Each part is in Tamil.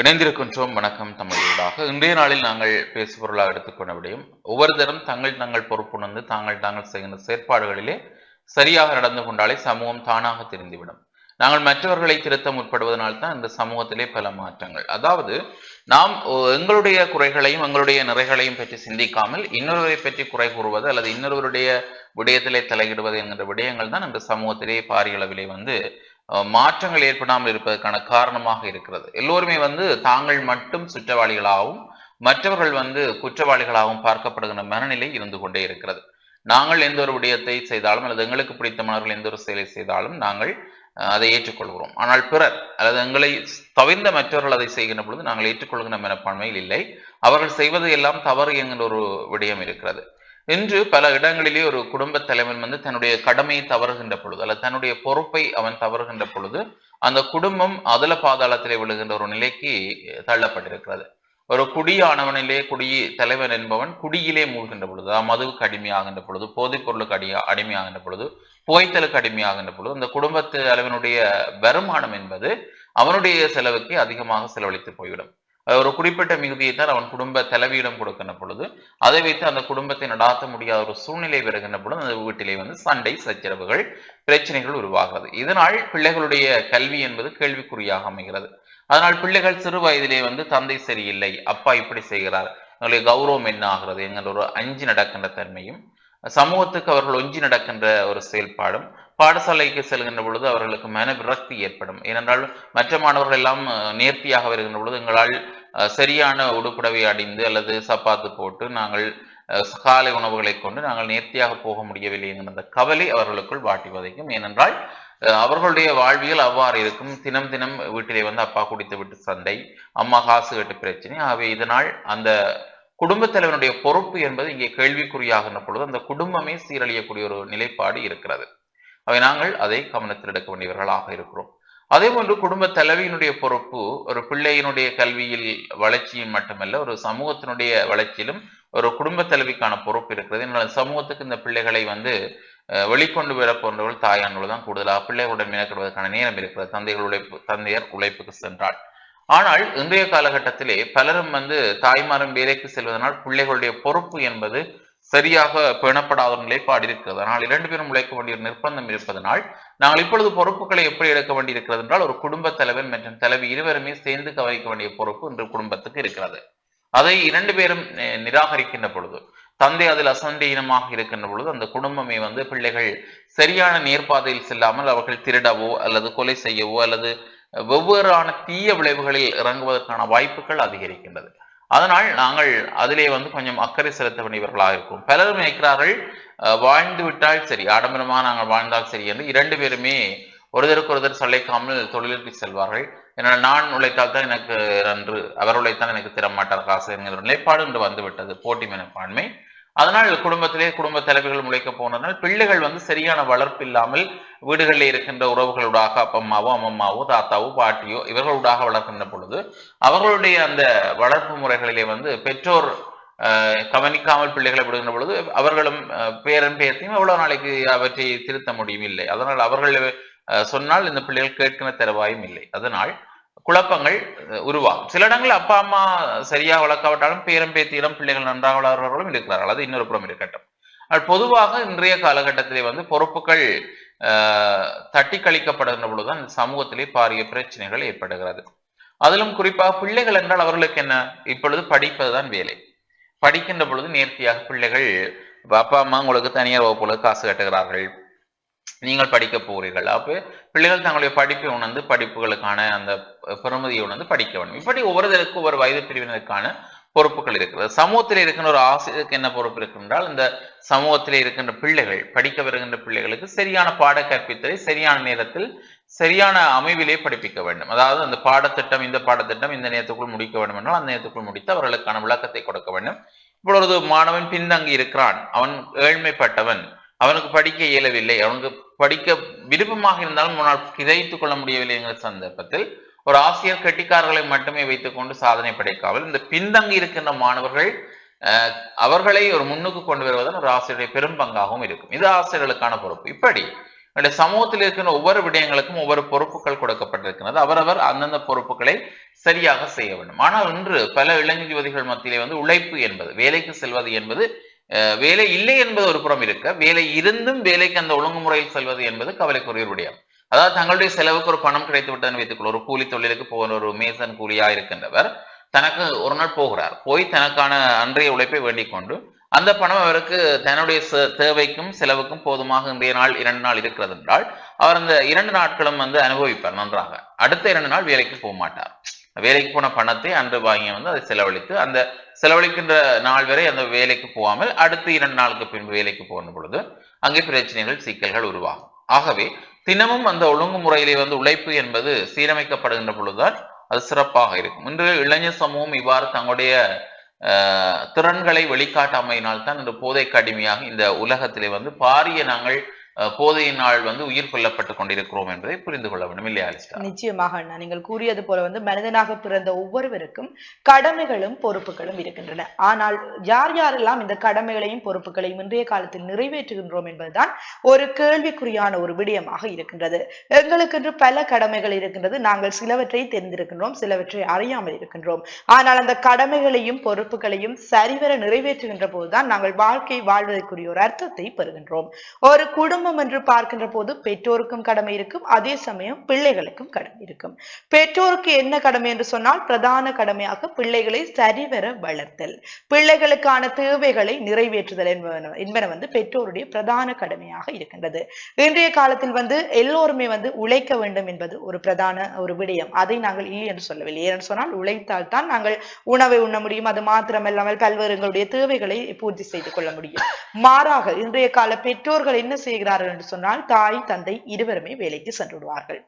இணைந்திருக்கின்றோம். வணக்கம் தமிழர்களாக இன்றைய நாளில் நாங்கள் பேசுபொருளாக எடுத்துக்கொண்ட விடையும் ஒவ்வொரு தரம் தங்கள் தங்கள் பொறுப்புணர்ந்து தாங்கள் தாங்கள் செய்கின்ற செயற்பாடுகளிலே சரியாக நடந்து கொண்டாலே சமூகம் தானாக திருந்திவிடும். நாங்கள் மற்றவர்களை திருத்த முற்படுவதனால் தான் இந்த சமூகத்திலே பல மாற்றங்கள். அதாவது நாம் எங்களுடைய குறைகளையும் எங்களுடைய நிறைகளையும் பற்றி சிந்திக்காமல் இன்னொருவரை பற்றி குறை கூறுவது அல்லது இன்னொருவருடைய விடயத்திலே தலையிடுவது என்கின்ற விடயங்கள் தான் இந்த சமூகத்திலே பாரிய அளவிலே வந்து மாற்றங்கள் ஏற்படாமல் இருப்பதற்கான காரணமாக இருக்கிறது. எல்லோருமே வந்து தாங்கள் மட்டும் சுற்றவாளிகளாகவும் மற்றவர்கள் வந்து குற்றவாளிகளாகவும் பார்க்கப்படுகின்ற மனநிலை இருந்து கொண்டே இருக்கிறது. நாங்கள் எந்த ஒரு விடயத்தை செய்தாலும் அல்லது எங்களுக்கு பிடித்தமானவர்கள் எந்த ஒரு செயலை செய்தாலும் நாங்கள் அதை ஏற்றுக்கொள்கிறோம். ஆனால் பிறர் அல்லது எங்களை தவிர்ந்த மற்றவர்கள் அதை செய்கின்ற பொழுது நாங்கள் ஏற்றுக்கொள்கின்ற மனப்பான்மையில் இல்லை. அவர்கள் செய்வது எல்லாம் தவறு என்கின்ற ஒரு விடயம் இருக்கிறது. இன்று பல இடங்களிலே ஒரு குடும்ப தலைவன் வந்து தன்னுடைய கடமையை தவறுகின்ற பொழுது அல்லது தன்னுடைய பொறுப்பை அவன் தவறுகின்ற பொழுது அந்த குடும்பம் அதல பாதாளத்திலே விழுகின்ற ஒரு நிலைக்கு தள்ளப்பட்டிருக்கிறது. ஒரு குடியானவனிலே குடி தலைவன் என்பவன் குடியிலே மூழ்கின்ற பொழுது மதுவுக்கு அடிமையாகின்ற பொழுது போதைப் பொருளுக்கு அடி அடிமையாகின்ற பொழுது புகைத்தலுக்கு அடிமையாகின்ற பொழுது அந்த குடும்பத்து தலைவனுடைய வருமானம் என்பது அவனுடைய செலவுக்கு அதிகமாக செலவழித்து போய்விடும். ஒரு குறிப்பிட்ட மிகுதியை தான் அவன் குடும்ப தலைவியிடம் கொடுக்கின்ற பொழுது அதை வைத்து அந்த குடும்பத்தை நடாத்த முடியாத ஒரு சூழ்நிலை வருகின்ற பொழுது அந்த வீட்டிலே வந்து சண்டை சச்சரவுகள் பிரச்சனைகள் உருவாகிறது. இதனால் பிள்ளைகளுடைய கல்வி என்பது கேள்விக்குறியாக அமைகிறது. அதனால் பிள்ளைகள் சிறு வயதிலே வந்து தந்தை சரியில்லை அப்பா இப்படி செய்கிறார் எங்களுடைய கௌரவம் என்ன ஆகிறது என்கிற ஒரு அஞ்சு நடக்கின்ற தன்மையும் சமூகத்துக்கு அவர்கள் ஒஞ்சி நடக்கின்ற ஒரு செயல்பாடும் பாடசாலைக்கு செல்கின்ற பொழுது அவர்களுக்கு மன விரக்தி ஏற்படும். ஏனென்றால் மற்ற மாணவர்கள் எல்லாம் நேர்த்தியாக வருகின்ற பொழுது எங்களால் சரியான உடுப்புடவை அடைந்து அல்லது சப்பாத்து போட்டு நாங்கள் காலை உணவுகளை கொண்டு நாங்கள் நேர்த்தியாக போக முடியவில்லை என்கிற அந்த கவலை அவர்களுக்குள் வாட்டி வதைக்கும். ஏனென்றால் அவர்களுடைய வாழ்வியல் அவ்வாறு இருக்கும். தினம் தினம் வீட்டிலே வந்து அப்பா குடித்து விட்டு சண்டை அம்மா காசு கட்டு பிரச்சனை. ஆகவே இதனால் அந்த குடும்பத் தலைவனுடைய பொறுப்பு என்பது இங்கே கேள்விக்குறியாகின்ற பொழுது அந்த குடும்பமே சீரழியக்கூடிய ஒரு நிலைப்பாடு இருக்கிறது. அவை நாங்கள் அதை கவனத்தில் எடுக்க வேண்டியவர்களாக இருக்கிறோம். அதே போன்று குடும்ப தலைவியினுடைய பொறுப்பு ஒரு பிள்ளையினுடைய கல்வியில் வளர்ச்சியும் மட்டுமல்ல ஒரு சமூகத்தினுடைய வளர்ச்சியிலும் ஒரு குடும்ப தலைவிக்கான பொறுப்பு இருக்கிறது. என்னால் சமூகத்துக்கு இந்த பிள்ளைகளை வந்து வெளிக்கொண்டு வர போன்றவர்கள் தாயானவர்கள் தான் கூடுதலாக பிள்ளைகளுடன் மேற்கொள்வதற்கான நேரம் இருக்கிறது. தந்தைகள் உழைப்பு தந்தையர் உழைப்புக்கு சென்றால். ஆனால் இன்றைய காலகட்டத்திலே பலரும் வந்து தாய்மாரும் வேலைக்கு செல்வதனால் பிள்ளைகளுடைய பொறுப்பு என்பது சரியாக பேணப்படாத ஒரு நிலைப்பாடு இருக்கிறது. ஆனால் இரண்டு பேரும் உழைக்க வேண்டிய நிர்பந்தம் இருப்பதனால் நாங்கள் இப்பொழுது பொறுப்புகளை எப்படி எடுக்க வேண்டியிருக்கிறது என்றால் ஒரு குடும்ப தலைவன் மற்றும் தலைவி இருவருமே சேர்ந்து கவனிக்க வேண்டிய பொறுப்பு இன்று குடும்பத்துக்கு இருக்கிறது. அதை இரண்டு பேரும் நிராகரிக்கின்ற பொழுது தந்தை அதில் அசண்டையினமாக இருக்கின்ற பொழுது அந்த குடும்பமே வந்து பிள்ளைகள் சரியான நேர்பாதையில் செல்லாமல் அவர்கள் திருடவோ அல்லது கொலை செய்யவோ அல்லது வெவ்வேறான தீய விளைவுகளில் இறங்குவதற்கான வாய்ப்புகள் அதிகரிக்கின்றது. அதனால் நாங்கள் அதிலே வந்து கொஞ்சம் அக்கறை செலுத்த வேண்டியவர்களாக இருக்கும். பலரும் நினைக்கிறார்கள் வாழ்ந்து விட்டால் சரி ஆடம்பரமாக நாங்கள் வாழ்ந்தால் சரி என்று இரண்டு பேருமே ஒருதருக்கு ஒருதர் சளைக்காமல் தொழிலுக்கு செல்வார்கள். ஏன்னால் நான் உழைத்தால் தான் எனக்கு நன்று அவர் உழைத்தால் எனக்கு திறமாட்டார் காசு என்கிற நிலைப்பாடு இன்று வந்துவிட்டது போட்டி மனப்பான்மை. அதனால் குடும்பத்திலே குடும்ப தலைவர்கள் முளைக்க போனதனால் பிள்ளைகள் வந்து சரியான வளர்ப்பு இல்லாமல் வீடுகளில் இருக்கின்ற உறவுகளூடாக அப்பம்மாவோ அம்மம்மாவோ தாத்தாவோ பாட்டியோ இவர்களூடாக வளர்க்கின்ற பொழுது அவர்களுடைய அந்த வளர்ப்பு முறைகளிலே வந்து பெற்றோர் கவனிக்காமல் பிள்ளைகளை விடுகின்ற பொழுது அவர்களும் பேரன் பேர்த்தையும் எவ்வளவு நாளைக்கு அவற்றை திருத்த முடியும்? இல்லை. அதனால் அவர்கள் அஹ், சொன்னால் இந்த பிள்ளைகள் கேட்கிற தருவாயும் இல்லை. அதனால் குழப்பங்கள் உருவாகும். சில இடங்களில் அப்பா அம்மா சரியாக வளர்க்காவிட்டாலும் பேரம் பேத்தியிடம் பிள்ளைகள் நன்றாக வளர்கிறவர்களும் இருக்கிறார்கள். அது இன்னொரு புறம் இருக்கட்டும். பொதுவாக இன்றைய காலகட்டத்திலே வந்து பொறுப்புகள் தட்டி கழிக்கப்படுகின்ற பொழுதுதான் இந்த சமூகத்திலே பாரிய பிரச்சனைகள் ஏற்படுகிறது. அதிலும் குறிப்பாக பிள்ளைகள் என்றால் அவர்களுக்கு என்ன? இப்பொழுது படிப்பதுதான் வேலை. படிக்கின்ற பொழுது நேர்த்தியாக பிள்ளைகள் அப்பா அம்மா உங்களுக்கு தனியார் வகுப்புல காசு கட்டுகிறார்கள். நீங்கள் படிக்க போகிறீர்கள். அப்போ பிள்ளைகள் தங்களுடைய படிப்பை உணர்ந்து படிப்புகளுக்கான அந்த பெருமதியை உணர்ந்து படிக்க வேண்டும். இப்படி ஒவ்வொருத்தருக்கும் ஒவ்வொரு வயது பிரிவினருக்கான பொறுப்புகள் இருக்கிறது சமூகத்தில் இருக்கின்ற ஒரு ஆசிரியருக்கு என்ன பொறுப்பு இருக்கின்றால் இந்த சமூகத்தில் இருக்கின்ற பிள்ளைகள் படிக்க வருகின்ற பிள்ளைகளுக்கு சரியான பாட கற்பித்தலை சரியான நேரத்தில் சரியான அமைவிலே படிப்பிக்க வேண்டும். அதாவது அந்த பாடத்திட்டம் இந்த பாடத்திட்டம் இந்த நேரத்துக்குள் முடிக்க வேண்டும் என்றால் அந்த நேரத்துக்குள் முடித்து அவர்களுக்கான விளக்கத்தை கொடுக்க வேண்டும். இப்பொழுது மாணவன் பின்தங்கி இருக்கிறான். அவன் ஏழ்மைப்பட்டவன். அவனுக்கு படிக்க இயலவில்லை. அவனுக்கு படிக்க விருப்பமாக இருந்தாலும் முன்னால் கிதைத்துக் கொள்ள முடியவில்லை என்கிற சந்தர்ப்பத்தில் ஒரு ஆசிரியர் கெட்டிக்காரர்களை மட்டுமே வைத்துக்கொண்டு சாதனை படைக்காமல் இந்த பின்தங்கி இருக்கின்ற மாணவர்கள் அவர்களை ஒரு முன்னுக்கு கொண்டு வருவதன் ஒரு ஆசிரியருடைய பெரும் பங்காகவும் இருக்கும். இது ஆசிரியர்களுக்கான பொறுப்பு. இப்படி என்னுடைய சமூகத்தில் இருக்கின்ற ஒவ்வொரு விடயங்களுக்கும் ஒவ்வொரு பொறுப்புகள் கொடுக்கப்பட்டிருக்கிறது அவரவர் அந்தந்த பொறுப்புகளை சரியாக செய்ய வேண்டும். ஆனால் இன்று பல இளைஞர் யுவதிகள் மத்தியிலே வந்து உழைப்பு என்பது வேலைக்கு செல்வது என்பது வேலை இல்லை என்பது ஒரு புறம் இருக்க வேலை இருந்தும் வேலைக்கு அந்த ஒழுங்குமுறையில் செல்வது என்பது கவலைக்குரிய விடயம். அதாவது தங்களுடைய செலவுக்கு ஒரு பணம் கிடைத்து விட்டதுன்னு வைத்துக்கொள்ள ஒரு கூலி தொழிலுக்கு போகிற ஒரு மேசன் கூலியா இருக்கின்றவர் தனக்கு ஒரு நாள் போகிறார். போய் தனக்கான அன்றைய உழைப்பை வேண்டிக் கொண்டு அந்த பணம் அவருக்கு தன்னுடைய சே- தேவைக்கும் செலவுக்கும் போதுமாக இன்றைய நாள் இரண்டு நாள் இருக்கிறது என்றால் அவர் அந்த இரண்டு நாட்களும் வந்து அனுபவிப்பார் நன்றாக. அடுத்த இரண்டு நாள் வேலைக்கு போக மாட்டார். வேலைக்கு போன பணத்தை அன்று வாங்கி வந்து அதை செலவழித்து அந்த செலவழிக்கின்ற நாள் வரை அந்த வேலைக்கு போகாமல் அடுத்த இரண்டு நாளுக்கு பின்பு வேலைக்கு போகின்ற பொழுது அங்கே பிரச்சனைகள் சிக்கல்கள் உருவாகும். ஆகவே தினமும் அந்த ஒழுங்குமுறையிலே வந்து உழைப்பு என்பது சீரமைக்கப்படுகின்ற பொழுதுதான் அது சிறப்பாக இருக்கும். இன்று இளைஞர் சமூகம் இவ்வாறு தங்களுடைய திறன்களை வெளிக்காட்டாமையினால் தான் இந்த போதை கடுமையாக இந்த உலகத்திலே வந்து பாரிய நாங்கள் போதையினால் வந்து உயிர் கொல்லப்பட்டு கொண்டிருக்கிறோம் என்பதை புரிந்து கொள்ள வேண்டும் இல்லையா அலிஸ்டா? நிச்சயமாக அண்ணா. நீங்கள் கூறியது போல வந்து மனிதனாக பிறந்த ஒவ்வொருவருக்கும் கடமைகளும் பொறுப்புகளும் இருக்கின்றன. ஆனால் யார் யாரெல்லாம் இந்த கடமைகளையும் பொறுப்புகளையும் இன்றைய காலத்தில் நிறைவேற்றுகின்றோம் என்பதுதான் ஒரு கேள்விக்குறியான ஒரு விடயமாக இருக்கின்றது. எங்களுக்கென்று பல கடமைகள் இருக்கின்றது. நாங்கள் சிலவற்றை தெரிந்திருக்கின்றோம் சிலவற்றை அறியாமல் இருக்கின்றோம். ஆனால் அந்த கடமைகளையும் பொறுப்புகளையும் சரிவர நிறைவேற்றுகின்ற போதுதான் நாங்கள் வாழ்க்கை வாழ்வதற்குரிய ஒரு அர்த்தத்தை பெறுகின்றோம். ஒரு குடும்பம் என்று பார்க்கின்ற போது பெற்றோருக்கும் கடமை இருக்கும். அதே சமயம் பிள்ளைகளுக்கும் கடமை இருக்கும். பெற்றோருக்கு என்ன கடமை என்று சொன்னால் பிரதான கடமையாக பிள்ளைகளை சரிவர வளர்த்தல். பிள்ளைகளுக்கான தேவைகளை நிறைவேற்றுதல் என்பன என்பன வந்து பெற்றோருடைய பிரதான கடமையாக இருக்கின்றது. இன்றைய காலத்தில் வந்து எல்லோருமே வந்து உழைக்க வேண்டும் என்பது ஒரு பிரதான ஒரு விடயம். அதை நாங்கள் இல்லை என்று சொல்லவில்லை. ஏனென்று சொன்னால் உழைத்தால் தான் நாங்கள் உணவை உண்ண முடியும். அது மாத்திரமல்லாமல் பல்வேறு எங்களுடைய தேவைகளை பூர்த்தி செய்து கொள்ள முடியும். மாறாக இன்றைய கால பெற்றோர்கள் என்ன செய்கிறார் செய்கிறார்கள் என்று சொன்னால் தாய் தந்தை இருவருமே வேலைக்கு சென்று விடுவார்கள்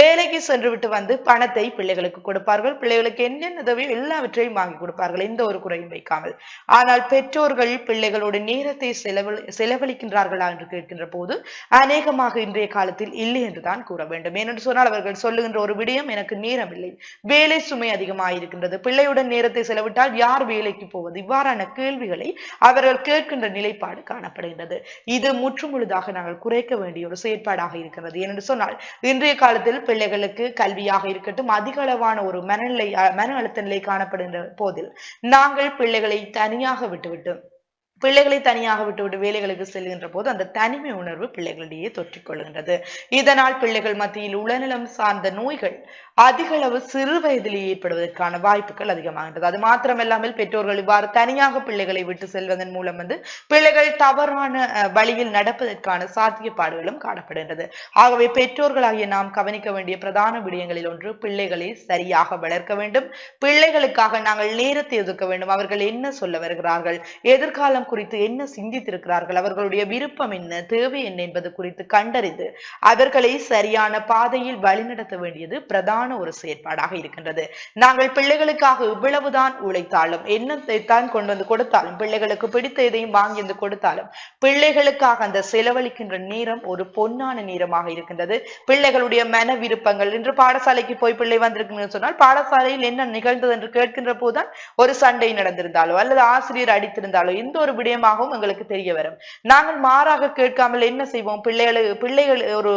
வேலைக்கு சென்று விட்டு வந்து பணத்தை பிள்ளைகளுக்கு கொடுப்பார்கள். பிள்ளைகளுக்கு என்னென்ன தேவையோ எல்லாவற்றையும் வாங்கி கொடுப்பார்கள். எந்த ஒரு குறையும் வைக்காமல். ஆனால் பெற்றோர்கள் பிள்ளைகளோட நேரத்தை செலவழி செலவழிக்கின்றார்களா என்று கேட்கின்ற போது அநேகமாக இன்றைய காலத்தில் இல்லை என்றுதான் கூற வேண்டும். ஏனென்று சொன்னால் அவர்கள் சொல்லுகின்ற ஒரு விடயம் எனக்கு நேரம் இல்லை வேலை சுமை அதிகமாயிருக்கின்றது. பிள்ளையுடன் நேரத்தை செலவிட்டால் யார் வேலைக்கு போவது? இவ்வாறான கேள்விகளை அவர்கள் கேட்கின்ற நிலைப்பாடு காணப்படுகின்றது. இது முற்றுமுழுதாக நான் நாங்கள் குறைக்க வேண்டிய ஒரு செயற்பாடாக இருக்கிறது. ஏனென்று சொன்னால் இன்றைய காலத்தில் பிள்ளைகளுக்கு கல்வியாக இருக்கட்டும் அதிக அளவான ஒரு மனநிலை மன அழுத்த நிலை காணப்படுகின்ற போதில் நாங்கள் பிள்ளைகளை தனியாக விட்டுவிட்டு பிள்ளைகளை தனியாக விட்டுவிட்டு வேலைகளுக்கு செல்கின்ற போது அந்த தனிமை உணர்வு பிள்ளைகளிடையே தொற்றிக் கொள்கின்றது. இதனால் பிள்ளைகள் மத்தியில் உளநலம் சார்ந்த நோய்கள் அதிக அளவு சிறு வயதில் ஏற்படுவதற்கான வாய்ப்புகள் அதிகமாகின்றது. அது மாத்திரமல்லாமல் பெற்றோர்கள் இவ்வாறு தனியாக பிள்ளைகளை விட்டு செல்வதன் மூலம் வந்து பிள்ளைகள் தவறான வழியில் நடப்பதற்கான சாத்தியப்பாடுகளும் காணப்படுகின்றது. ஆகவே பெற்றோர்களாகிய நாம் கவனிக்க வேண்டிய பிரதான விடயங்களில் ஒன்று பிள்ளைகளை சரியாக வளர்க்க வேண்டும். பிள்ளைகளுக்காக நாங்கள் நேரத்தை ஒதுக்க வேண்டும். அவர்கள் என்ன சொல்ல வருகிறார்கள்? எதிர்காலம் எதிர்காலம் குறித்து என்ன சிந்தித்திருக்கிறார்கள்? அவர்களுடைய விருப்பம் என்ன? தேவை என்ன என்பது குறித்து கண்டறிந்து அவர்களை சரியான பாதையில் வழிநடத்த வேண்டியது பிரதான ஒரு செயற்பாடாக இருக்கின்றது. நாங்கள் பிள்ளைகளுக்காக இவ்வளவுதான் உழைத்தாலும் என்னத்தை தான் கொண்டு வந்து கொடுத்தாலும் பிள்ளைகளுக்கு பிடித்த எதையும் வாங்கி வந்து கொடுத்தாலும் பிள்ளைகளுக்காக அந்த செலவழிக்கின்ற நேரம் ஒரு பொன்னான நேரமாக இருக்கின்றது. பிள்ளைகளுடைய மன விருப்பங்கள் இன்று பாடசாலைக்கு போய் பிள்ளை வந்திருக்குன்னு சொன்னால் பாடசாலையில் என்ன நிகழ்ந்தது என்று கேட்கின்ற போதுதான் ஒரு சண்டை நடந்திருந்தாலோ அல்லது ஆசிரியர் அடித்திருந்தாலோ எந்த ஒரு விடயமாகவும் எங்களுக்கு தெரிய வரும். நாங்கள் மாறாக கேட்காமல் என்ன செய்வோம்? பிள்ளைகளை பிள்ளைகள் ஒரு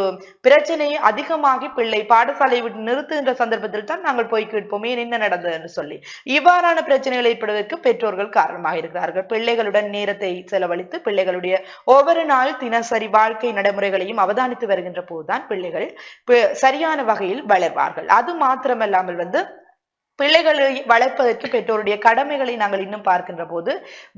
பிரச்சனையை அதிகமாகி பிள்ளை பாடசாலையை விட்டு நிறுத்துகின்ற சந்தர்ப்பத்தில் தான் நாங்கள் போய் கேட்போம். ஏன் என்ன நடந்தது என்று சொல்லி. இவ்வாறான பிரச்சனைகள் ஏற்படுவதற்கு பெற்றோர்கள் காரணமாக இருக்கிறார்கள். பிள்ளைகளுடன் நேரத்தை செலவழித்து பிள்ளைகளுடைய ஒவ்வொரு நாள் தினசரி வாழ்க்கை நடைமுறைகளையும் அவதானித்து வருகின்ற போதுதான் பிள்ளைகள் சரியான வகையில் வளர்வார்கள். அது மாத்திரமல்லாமல் வந்து பிள்ளைகளை வளர்ப்பதற்கு பெற்றோருடைய கடமைகளை நாங்கள் இன்னும் பார்க்கின்ற போது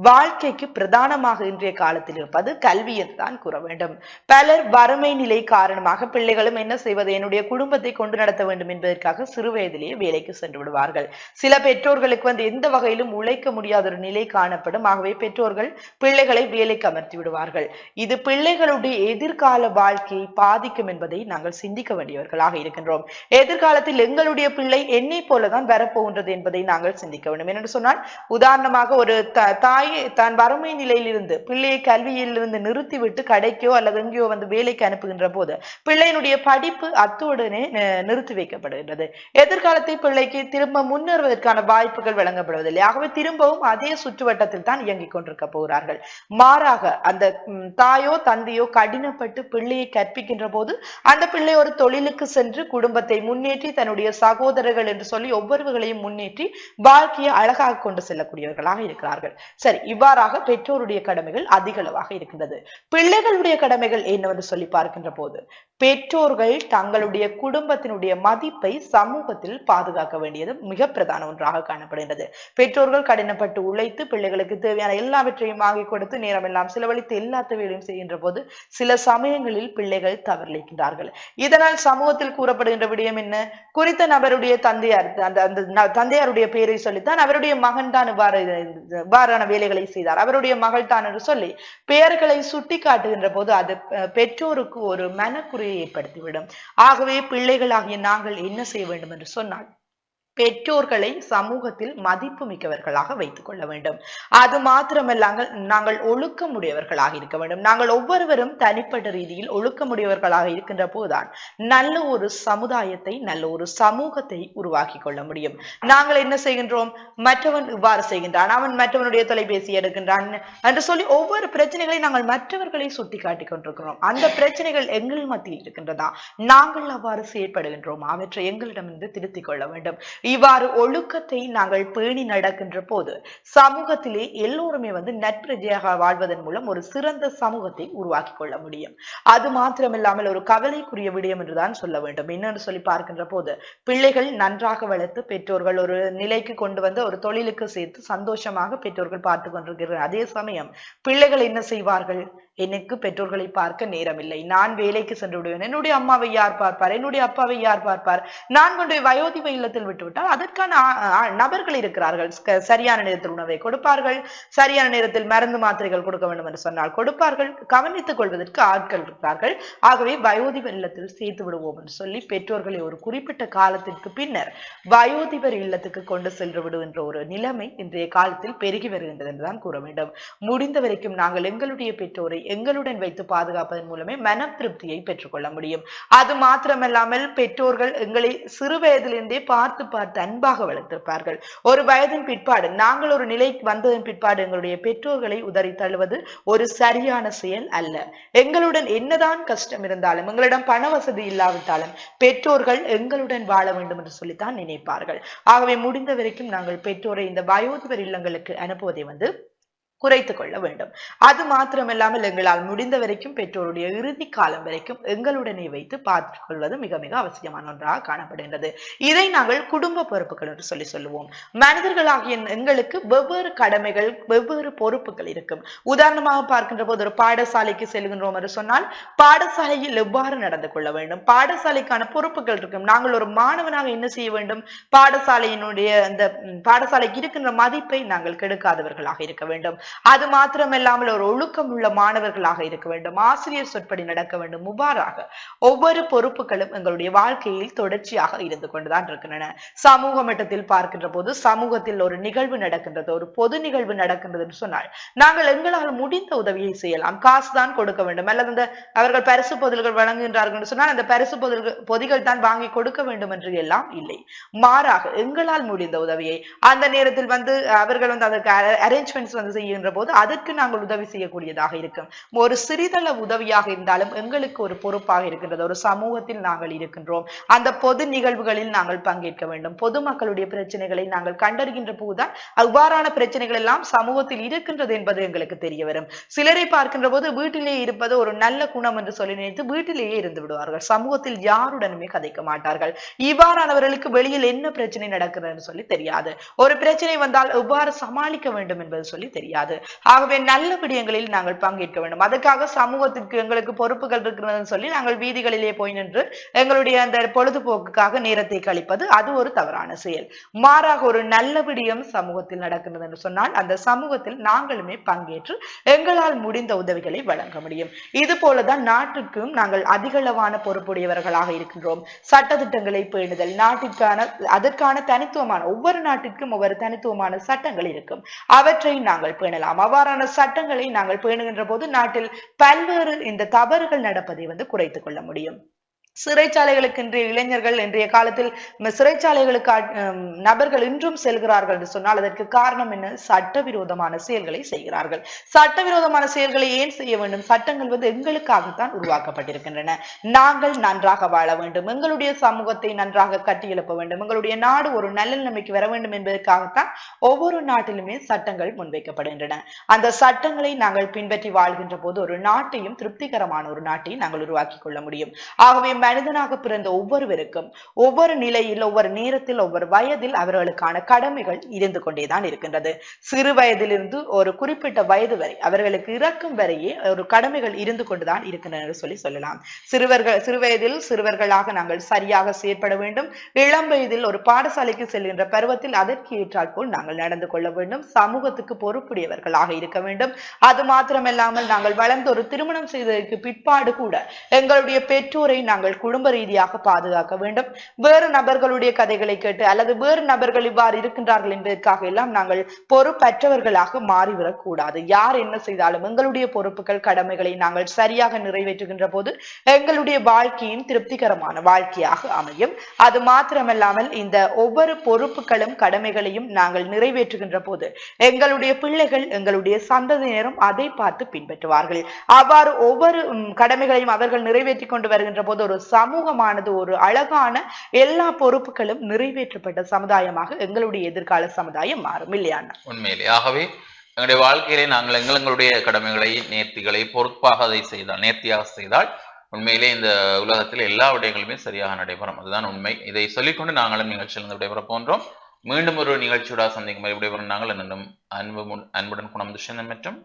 வாழ்க்கைக்கு பிரதானமாக இன்றைய காலத்தில் இருப்பது கல்வி என்றுதான் கூற வேண்டும். பலர் வறுமை நிலை காரணமாக பிள்ளைகளும் என்ன செய்வது? என்னுடைய குடும்பத்தை கொண்டு நடத்த வேண்டும் என்பதற்காக சிறு வயதிலேயே வேலைக்கு சென்று விடுவார்கள். சில பெற்றோர்களுக்கு வந்து எந்த வகையிலும் உழைக்க முடியாத ஒரு நிலை காணப்படும். ஆகவே பெற்றோர்கள் பிள்ளைகளை வேலைக்கு அமர்த்தி விடுவார்கள். இது பிள்ளைகளுடைய எதிர்கால வாழ்க்கையை பாதிக்கும் என்பதை நாங்கள் சிந்திக்க வேண்டியவர்களாக இருக்கின்றோம். எதிர்காலத்தில் எங்களுடைய பிள்ளை என்னை போலதான் வர வரப்போகின்றது என்பதை நாங்கள் சிந்திக்க வேண்டும். என்று சொன்னால் உதாரணமாக ஒரு த தாய் தான் வறுமை நிலையிலிருந்து பிள்ளையை கல்வியிலிருந்து நிறுத்திவிட்டு கடைக்கோ அல்லது எங்கேயோ வந்து வேலைக்கு அனுப்புகின்ற போது பிள்ளையினுடைய படிப்பு அத்துடனே நிறுத்தி வைக்கப்படுகின்றது. எதிர்காலத்தை பிள்ளைக்கு திரும்ப முன்னேறுவதற்கான வாய்ப்புகள் வழங்கப்படுவதில்லை. ஆகவே திரும்பவும் அதே சுற்றுவட்டத்தில் தான் இயங்கிக் கொண்டிருக்க போகிறார்கள். மாறாக அந்த தாயோ தந்தையோ கடினப்பட்டு பிள்ளையை கற்பிக்கின்ற போது அந்த பிள்ளை ஒரு தொழிலுக்கு சென்று குடும்பத்தை முன்னேற்றி தன்னுடைய சகோதரர்கள் என்று சொல்லி ஒவ்வொரு ஒவ்வொருவர்களையும் முன்னேற்றி வாழ்க்கையை அழகாக கொண்டு செல்லக்கூடியவர்களாக இருக்கிறார்கள். சரி இவ்வாறாக பெற்றோருடைய கடமைகள் அதிகளவாக இருக்கின்றது. பிள்ளைகளுடைய கடமைகள் என்னவென்று சொல்லி பார்க்கின்ற போது பெற்றோர்கள் தங்களுடைய குடும்பத்தினுடைய மதிப்பை சமூகத்தில் பாதுகாக்க வேண்டியது மிக பிரதான ஒன்றாக காணப்படுகின்றது. பெற்றோர்கள் கடினப்பட்டு உழைத்து பிள்ளைகளுக்கு தேவையான எல்லாவற்றையும் வாங்கி கொடுத்து நேரம் எல்லாம் செலவழித்து எல்லா வேலையும் செய்கின்ற போது சில சமயங்களில் பிள்ளைகள் தவறிழைக்கின்றார்கள். இதனால் சமூகத்தில் கூறப்படுகின்ற விடயம் என்ன? குறித்த நபருடைய தந்தையார் அந்த அந்த தந்தையாருடைய பெயரை சொல்லித்தான் அவருடைய மகன் தான் இவ்வாறு இவ்வாறான வேலைகளை செய்தார். அவருடைய மகள் தான் என்று சொல்லி பெயர்களை சுட்டி காட்டுகின்ற போது அது பெற்றோருக்கு ஒரு மனக்குறையை ஏற்படுத்திவிடும். ஆகவே பிள்ளைகளாகிய நாங்கள் என்ன செய்ய வேண்டும் என்று சொன்னால் பெற்றோர்களை சமூகத்தில் மதிப்பு மிக்கவர்களாக வைத்துக் கொள்ள வேண்டும். அது மாத்திரமல்லாமல் நாங்கள் ஒழுக்கமுடையவர்களாக இருக்க வேண்டும். நாங்கள் ஒவ்வொருவரும் தனிப்பட்ட ரீதியில் ஒழுக்கமுடையவர்களாக இருக்கின்ற போதுதான் நல்ல ஒரு சமுதாயத்தை நல்ல ஒரு சமூகத்தை உருவாக்கி கொள்ள முடியும். நாங்கள் என்ன செய்கின்றோம்? மற்றவன் இவ்வாறு செய்கின்றான் அவன் மற்றவனுடைய தொலைபேசி எடுக்கின்றான் என்று சொல்லி ஒவ்வொரு பிரச்சனைகளை நாங்கள் மற்றவர்களை சுட்டி காட்டிக் கொண்டிருக்கிறோம். அந்த பிரச்சனைகள் எங்கள் மத்தியில் இருக்கின்றதா? நாங்கள் அவ்வாறு செயற்படுகின்றோம்? அவற்றை எங்களிடமிருந்து திருத்திக் கொள்ள வேண்டும். இவ்வாறு ஒழுக்கத்தை நாங்கள் பேணி நடக்கின்ற போது சமூகத்திலே எல்லோருமே வந்து நட்பிரஜையாக வாழ்வதன் மூலம் ஒரு சிறந்த சமூகத்தை உருவாக்கி கொள்ள முடியும். அது மாத்திரமில்லாமல் ஒரு கவலைக்குரிய விடயம் என்றுதான் சொல்ல வேண்டும். என்னன்னு சொல்லி பார்க்கின்ற போது பிள்ளைகள் நன்றாக வளர்த்து பெற்றோர்கள் ஒரு நிலைக்கு கொண்டு வந்து ஒரு தொழிலுக்கு சேர்த்து சந்தோஷமாக பெற்றோர்கள் பார்த்து கொண்டிருக்கிறார்கள். அதே சமயம் பிள்ளைகள் என்ன செய்வார்கள்? எனக்கு பெற்றோர்களை பார்க்க நேரமில்லை. நான் வேலைக்கு சென்று விடுவேன் என்னுடைய அம்மாவை யார் பார்ப்பார்? என்னுடைய அப்பாவை யார் பார்ப்பார்? நான் கொண்டு வயோதிப இல்லத்தில் விட்டுவிட்டால் அதற்கான நபர்கள் இருக்கிறார்கள். சரியான நேரத்தில் உணவை கொடுப்பார்கள். சரியான நேரத்தில் மருந்து மாத்திரைகள் கொடுக்க வேண்டும் என்று சொன்னால் கொடுப்பார்கள். கவனித்துக் கொள்வதற்கு ஆட்கள் இருக்கிறார்கள். ஆகவே வயோதிப இல்லத்தில் சேர்த்து விடுவோம் என்று சொல்லி பெற்றோர்களை ஒரு குறிப்பிட்ட காலத்திற்கு பின்னர் வயோதிபர் இல்லத்துக்கு கொண்டு சென்று விடுகின்ற ஒரு நிலைமை இன்றைய காலத்தில் பெருகி வருகின்றது என்றுதான் கூற வேண்டும். முடிந்த வரைக்கும் நாங்கள் எங்களுடைய பெற்றோரை எங்களுடன் வைத்து பாதுகாப்பதன் மூலமே மன திருப்தியை பெற்றுக்கொள்ள முடியும். அது மாத்திரமல்லாமல் பெற்றோர்கள் எங்களை சிறு வயதிலிருந்தே பார்த்து பார்த்து அன்பாக வளர்த்திருப்பார்கள். ஒரு வயதின் பிற்பாடு நாங்கள் ஒரு நிலை வந்ததன் பிற்பாடு எங்களுடைய பெற்றோர்களை உதறி தள்ளுவது ஒரு சரியான செயல் அல்ல. எங்களுடன் என்னதான் கஷ்டம் இருந்தாலும் எங்களிடம் பண வசதி இல்லாவிட்டாலும் பெற்றோர்கள் எங்களுடன் வாழ வேண்டும் என்று சொல்லித்தான் நினைப்பார்கள். ஆகவே முடிந்த வரைக்கும் நாங்கள் பெற்றோரை இந்த வயோதிபர் இல்லங்களுக்கு அனுப்புவதை வந்து குறைத்து கொள்ள வேண்டும். அது மாத்திரமில்லாமல் எங்களால் முடிந்த வரைக்கும் பெற்றோருடைய இறுதி காலம் வரைக்கும் எங்களுடனே வைத்து பார்த்து கொள்வது மிக மிக அவசியமான ஒன்றாக காணப்படுகின்றது. இதை நாங்கள் குடும்ப பொறுப்புகள் என்று சொல்லி சொல்லுவோம். மனிதர்களாகிய எங்களுக்கு வெவ்வேறு கடமைகள் வெவ்வேறு பொறுப்புகள் இருக்கும். உதாரணமாக பார்க்கின்ற போது ஒரு பாடசாலைக்கு செல்கின்றோம் என்று சொன்னால் பாடசாலையில் எவ்வாறு நடந்து கொள்ள வேண்டும்? பாடசாலைக்கான பொறுப்புகள் இருக்கும். நாங்கள் ஒரு மாணவனாக என்ன செய்ய வேண்டும்? பாடசாலையினுடைய அந்த பாடசாலைக்கு இருக்கின்ற மதிப்பை நாங்கள் கெடுக்காதவர்களாக இருக்க வேண்டும். அது மாத்திரமில்லாமல் ஒரு ஒழுக்கம் உள்ள மாணவர்களாக இருக்க வேண்டும். ஆசிரியர் சொற்படி நடக்க வேண்டும். முபாராக ஒவ்வொரு பொறுப்புகளும் எங்களுடைய வாழ்க்கையில் தொடர்ச்சியாக இருந்து கொண்டுதான் இருக்கின்றன. சமூக மட்டத்தில் பார்க்கின்ற போது சமூகத்தில் ஒரு நிகழ்வு நடக்கின்றது. ஒரு பொது நிகழ்வு நடக்கின்றதுன்னு சொன்னால் நாங்கள் எங்களால் முடிந்த உதவியை செய்யலாம். காசு தான் கொடுக்க வேண்டும். அல்லது அந்த அவர்கள் பரிசு பொதில்கள் வழங்குகின்றார்கள் சொன்னால் அந்த பரிசு பொதில்கள் பொதிகள் தான் வாங்கி கொடுக்க வேண்டும் என்று எல்லாம் இல்லை. மாறாக எங்களால் முடிந்த உதவியை அந்த நேரத்தில் வந்து அவர்கள் வந்து அதற்கு அரேஞ்ச்மெண்ட்ஸ் வந்து செய்ய இருக்கின்ற போது அதற்கு நாங்கள் உதவி செய்யக்கூடியதாக இருக்கும். ஒரு சிறிதளவு உதவியாக இருந்தாலும் எங்களுக்கு ஒரு பொறுப்பாக இருக்கின்றது. ஒரு சமூகத்தில் நாங்கள் இருக்கின்றோம். அந்த பொது நிகழ்வுகளில் நாங்கள் பங்கேற்க வேண்டும். பொதுமக்களுடைய பிரச்சனைகளை நாங்கள் கண்டறிகின்ற போதுதான் அவ்வாறான பிரச்சனைகள் எல்லாம் சமூகத்தில் இருக்கின்றது என்பது எங்களுக்கு தெரிய வரும். சிலரை பார்க்கின்ற போது வீட்டிலே இருப்பது ஒரு நல்ல குணம் என்று சொல்லி நினைத்து வீட்டிலேயே இருந்து விடுவார்கள். சமூகத்தில் யாருடனுமே கதைக்க மாட்டார்கள். இவ்வாறானவர்களுக்கு வெளியில் என்ன பிரச்சனை நடக்கிறது சொல்லி தெரியாது. ஒரு பிரச்சனை வந்தால் எவ்வாறு சமாளிக்க வேண்டும் என்பது சொல்லி தெரியாது. முடியாது ஆகவே நல்ல விடயங்களில் நாங்கள் பங்கேற்க வேண்டும். அதுக்காக சமூகத்துக்கு எங்களுக்கு பொறுப்புகள் இருக்கிறதுன்னு சொல்லி நாங்கள் வீதிகளிலே போய் நின்று எங்களுடைய அந்த பொழுதுபோக்குக்காக நேரத்தை கழிப்பது அது ஒரு தவறான செயல். மாறாக ஒரு நல்ல விடயம் சமூகத்தில் நடக்கிறது என்று சொன்னால் அந்த சமூகத்தில் நாங்களுமே பங்கேற்று எங்களால் முடிந்த உதவிகளை வழங்க முடியும். இது போலதான் நாட்டுக்கும் நாங்கள் அதிகளவான பொறுப்புடையவர்களாக இருக்கின்றோம். சட்டத்திட்டங்களை பேணுதல் நாட்டிற்கான அதற்கான தனித்துவமான ஒவ்வொரு நாட்டிற்கும் ஒவ்வொரு தனித்துவமான சட்டங்கள் இருக்கும். அவற்றை நாங்கள் பேண பேணலாம். அவ்வாறான சட்டங்களை நாங்கள் பேணுகின்ற போது நாட்டில் பல்வேறு இந்த தவறுகள் நடப்பதை வந்து குறைத்துக் கொள்ள முடியும். சிறைச்சாலைகளுக்கு இன்றைய இளைஞர்கள் இன்றைய காலத்தில் சிறைச்சாலைகளுக்கு நபர்கள் இன்றும் செல்கிறார்கள் என்று சொன்னால் அதற்கு காரணம் என்ன? சட்டவிரோதமான செயல்களை செய்கிறார்கள். சட்டவிரோதமான செயல்களை ஏன் செய்ய வேண்டும்? சட்டங்கள் வந்து எங்களுக்காகத்தான் உருவாக்கப்பட்டிருக்கின்றன. நாங்கள் நன்றாக வாழ வேண்டும். எங்களுடைய சமூகத்தை நன்றாக கட்டியெழுப்ப வேண்டும். எங்களுடைய நாடு ஒரு நல்ல நிலைமைக்கு வர வேண்டும் என்பதற்காகத்தான் ஒவ்வொரு நாட்டிலுமே சட்டங்கள் முன்வைக்கப்படுகின்றன. அந்த சட்டங்களை நாங்கள் பின்பற்றி வாழ்கின்ற போது ஒரு நாட்டையும் திருப்திகரமான ஒரு நாட்டையும் நாங்கள் உருவாக்கி கொள்ள முடியும். ஆகவே மனிதனாக பிறந்த ஒவ்வொருவருக்கும் ஒவ்வொரு நிலையில் ஒவ்வொரு நேரத்தில் ஒவ்வொரு வயதில் அவர்களுக்கான கடமைகள் இருந்து கொண்டேதான் இருக்கின்றது. சிறு வயதிலிருந்து ஒரு குறிப்பிட்ட வயது வரை அவர்களுக்கு இறக்கும் வரையே ஒரு கடமைகள் இருந்து கொண்டுதான் இருக்கின்றன சொல்லி சொல்லலாம். சிறுவர்கள் சிறு வயதில் சிறுவர்களாக நாங்கள் சரியாக செயற்பட வேண்டும். இளம் வயதில் ஒரு பாடசாலைக்கு செல்கின்ற பருவத்தில் அதற்கு ஏற்றால் போல் நாங்கள் நடந்து கொள்ள வேண்டும். சமூகத்துக்கு பொறுப்புடையவர்களாக இருக்க வேண்டும். அது மாத்திரமல்லாமல் நாங்கள் வளர்ந்து ஒரு திருமணம் செய்ததற்கு பிற்பாடு கூட எங்களுடைய பெற்றோரை நாங்கள் குடும்ப ரீதியாக பாதுகாக்க வேண்டும். வேறு நபர்களுடைய கதைகளை கேட்டு அல்லது வேறு நபர்கள் இவ்வாறு இருக்கின்றார்கள் என்பதற்காக எல்லாம் நாங்கள் பொறுப்பற்றவர்களாக மாறிவிடக் கூடாது யார் என்ன செய்தாலும் எங்களுடைய பொறுப்புகள் கடமைகளை நாங்கள் சரியாக நிறைவேற்றுகின்ற போது எங்களுடைய வாழ்க்கையும் திருப்திகரமான வாழ்க்கையாக அமையும். அது மாத்திரமல்லாமல் இந்த ஒவ்வொரு பொறுப்புகளும் கடமைகளையும் நாங்கள் நிறைவேற்றுகின்ற போது எங்களுடைய பிள்ளைகள் எங்களுடைய சந்ததியினரும் அதை பார்த்து பின்பற்றுவார்கள். அவ்வாறு ஒவ்வொரு கடமைகளையும் அவர்கள் நிறைவேற்றி கொண்டு வருகின்ற போது ஒரு சமூகமானது ஒரு அழகான எல்லா பொறுப்புகளும் நிறைவேற்றப்பட்ட சமுதாயமாக எங்களுடைய எதிர்கால சமுதாயம் மாறும் இல்லையா அண்ணா? உண்மையிலே. ஆகவே எங்களுடைய வாழ்க்கையிலே நாங்கள் எங்கள் எங்களுடைய கடமைகளை நேர்த்திகளை பொறுப்பாக அதை செய்தால் நேர்த்தியாக செய்தால் உண்மையிலே இந்த உலகத்தில் எல்லா விடயங்களுமே சரியாக நடைபெறும். அதுதான் உண்மை. இதை சொல்லிக்கொண்டு நாங்களும் நிகழ்ச்சியிலிருந்து விடைபெற போன்றோம் மீண்டும் ஒரு நிகழ்ச்சியோட சந்திக்கும் வரை விடைபெறும் நாங்கள். அன்பு அன்புடன் குணம் துஷன் மற்றும்.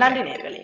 நன்றி நேர்களே.